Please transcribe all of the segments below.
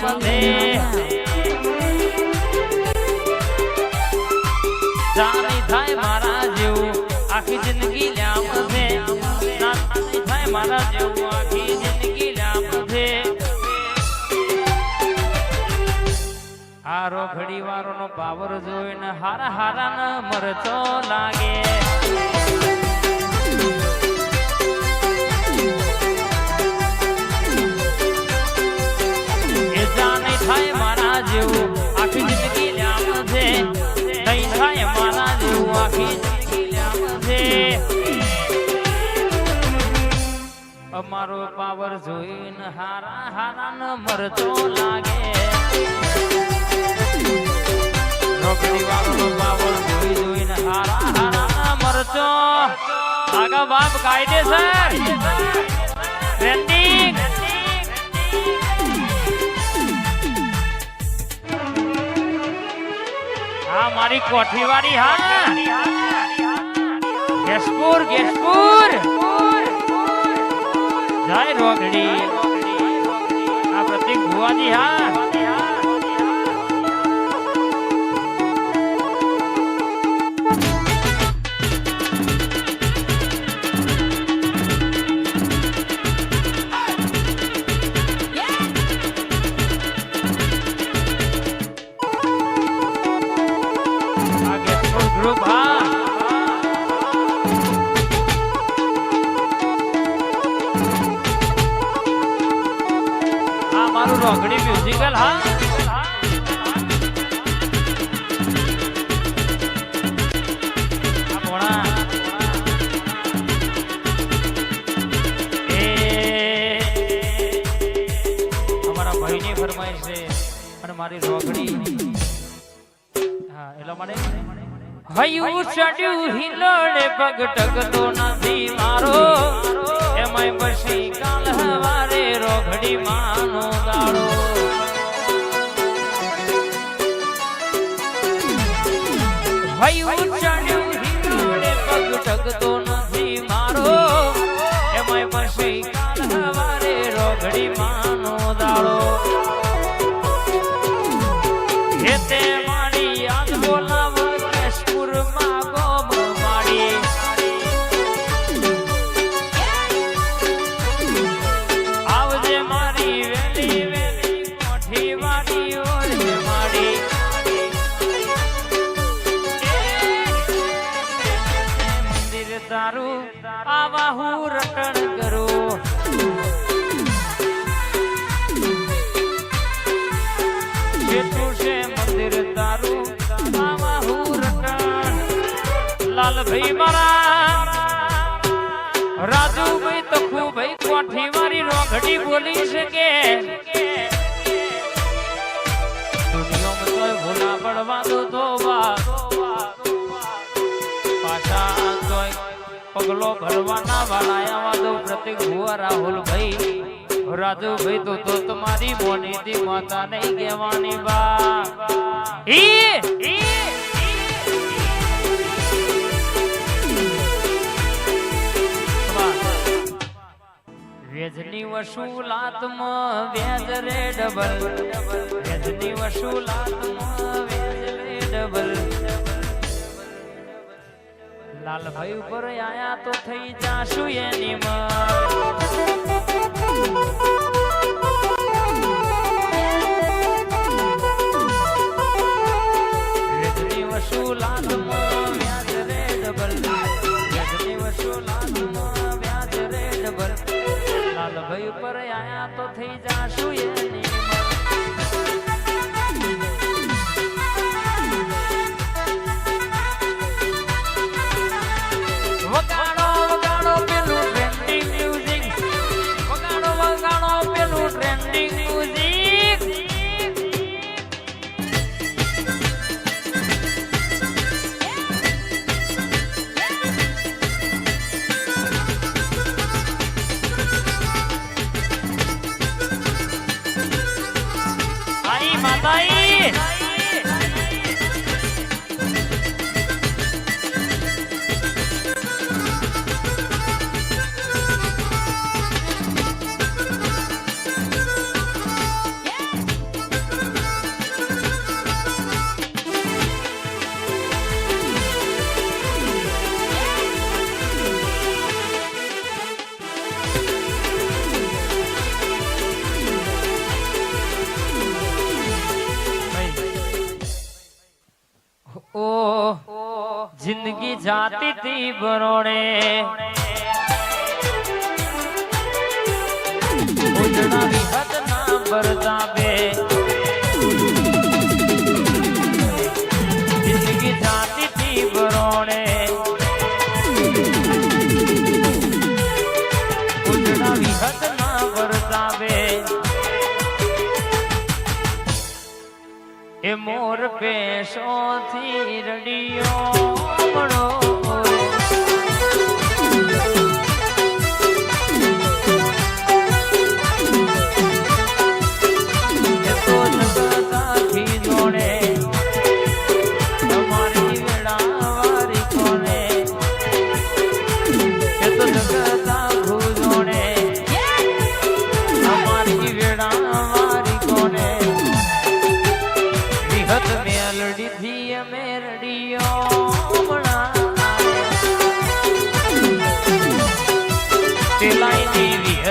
બધે જાની થાય મારા જેવું, આખી જિંદગી લ્યા બધે જાની થાય મારા જેવું, આખી જિંદગી લ્યા છે. હારો ઘડી વારો નો પાવર જોઈને હારા હારા ન મરચો લાગે. અમારો પાવર જોઈને હારા હારા ન મરતો લાગે. રોકડી વાળો પાવર જોઈ જોઈને હારા હારા ન મરચો આગા બાપ કાયદેસર. ટ્રેન્ડિંગ હા મારી કોઠીવાળી હા. ગેસપુર ગેસપુર જય રોગડી આ પ્રતિક ભુવાજી હા. મ્યુઝિકલ હા. છે, અને મારી રોગડી હા, એટલા માટે? હયું ચડ્યું હિલોડે પગ ટકતો નથી મારો. એમાંય પછી કાલ હવારે રોઘડી માનો દાડો હયું ચડ્યું તારું, આવા હું રટણ કરું. જેટલું છે મંદિર તારું, આવા હું રટણ. લાલભાઈ મારા, રાજુભાઈ તખુભાઈ કોઠી મારી રોઘડી બોલી શકે. દુનિયામાં તો ભૂલા પડવા દો તો બા પગલો ભરવાના વાળા આવા દો પ્રતિક ભુવા રાહુલભાઈ. રાજુભાઈ, તો તો તમારી મોનીથી માતા નહીં કહેવાની બા. ઈ ઈ વેજની વ્યાજ રે ડબલ. વેજની વસૂલાતમાં વેજ રે ડબલ. લાલભાઈ ઉપર આયા તો થઈ જાશું એની માં はい જિંદગી જાતી થી બરોડે. ઉજળાવી હદ ના બરતાબે જિંદગી જાતી થી બરોડે. ઉજળાવી હદ ના બરતાબે એ મોર પેશોથી રડિયો.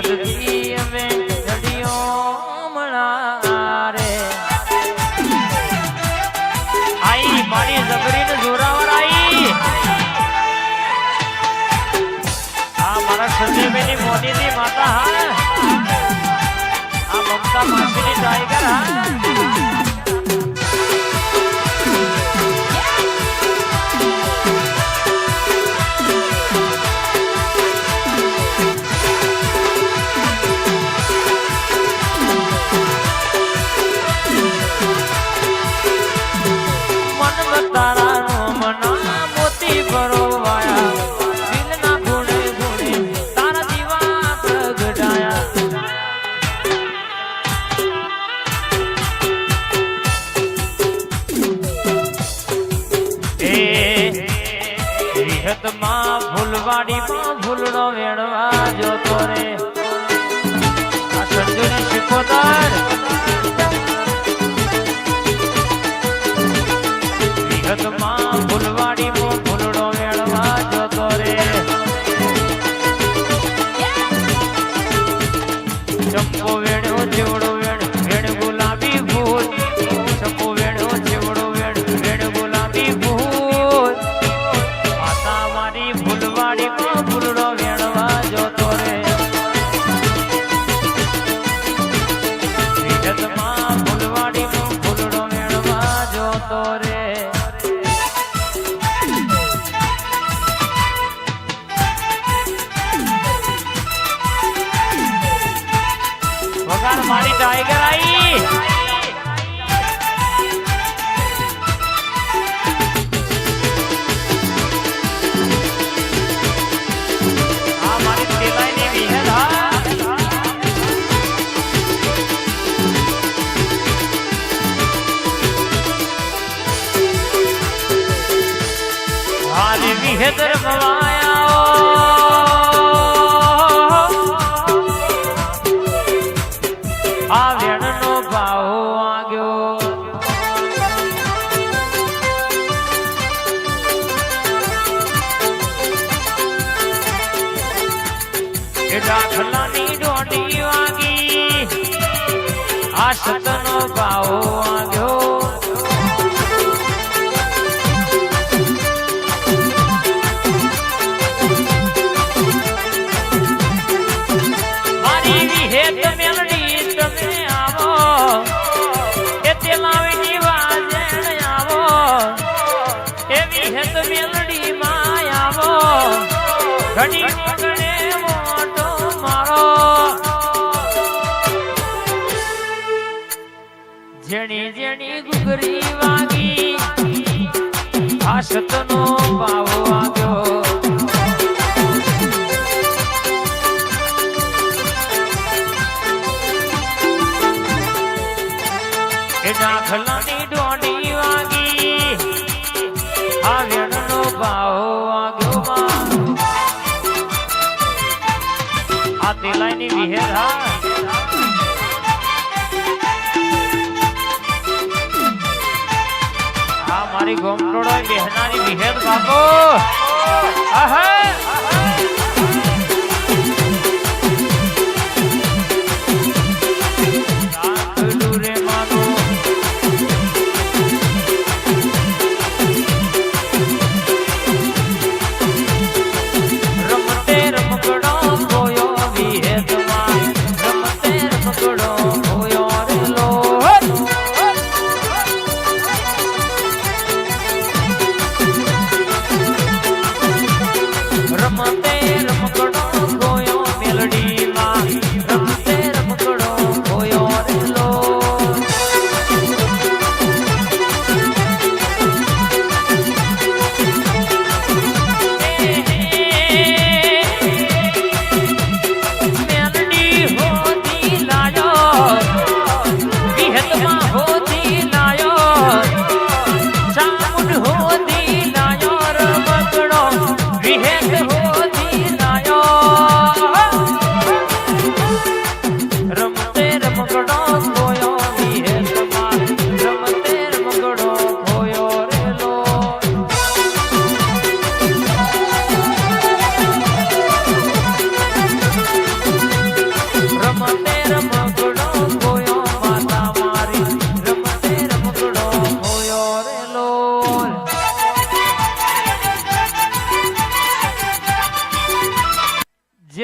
થી અમે રડિયો મળારે આઈ, મારી જબરીને જોરાવર આઈ. આ મારા સંજયભાઈની મોદીની માતા હા આ મમતા માસીની ટાઈગર હા ફૂલવાડીમાં ફૂલડો વેણવા જોતો રે. આ સંજુની શિકોતર જોતો એ દાખલાની દોડી વાગી. આ સતનો ભાવ વાગ્યો. મારી જેણી જેણી ગુગરી વાગી, આ સતનો પાવો આવ્યો દાખલાની દોડી વાગી, આ વેણનો ભાવ વાગ્યો આ તેલાઈની વિહેર હા મારી ગોમટોળો બહેનાની વિહેર બાપો. આહા.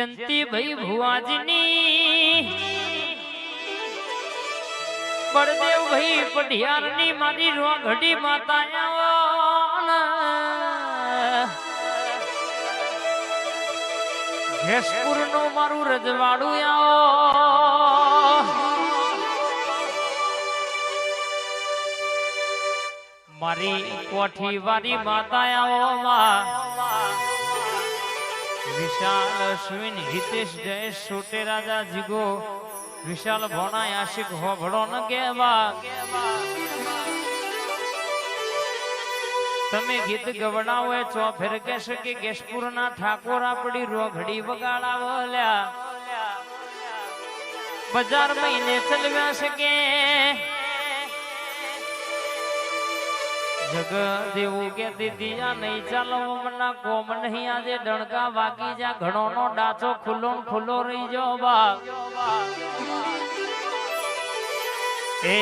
જયંતિભાઈ ભુવાજીની। બળદેવભાઈ પઢિયારની મારી રોઘડી માતા જેસપુરનું મારું રજવાડું આવો। મારી કોઠી વાળી માતા આવો વિશાલ, અશ્વિન, હિતેશ, જયેશ સોટે રાજા, જીગો, વિશાલ ભોણા આશિક, હોભળો, ન કહેવા. તમે ગીત ગવડાવો ચોફેર કહેશે કે કેશપુર ના ઠાકોર આપડી રોઘડી વગાડાવલ્યા બજાર મહિને ચલવ્યા છે કે જગ દેવું કે દીદી આ નહીં ચાલો મના કોમ નહીં આજે ડણકા વાગી જા ઘણો નો ડાચો ખુલ્લો ખુલ્લો રહી જો બા. એ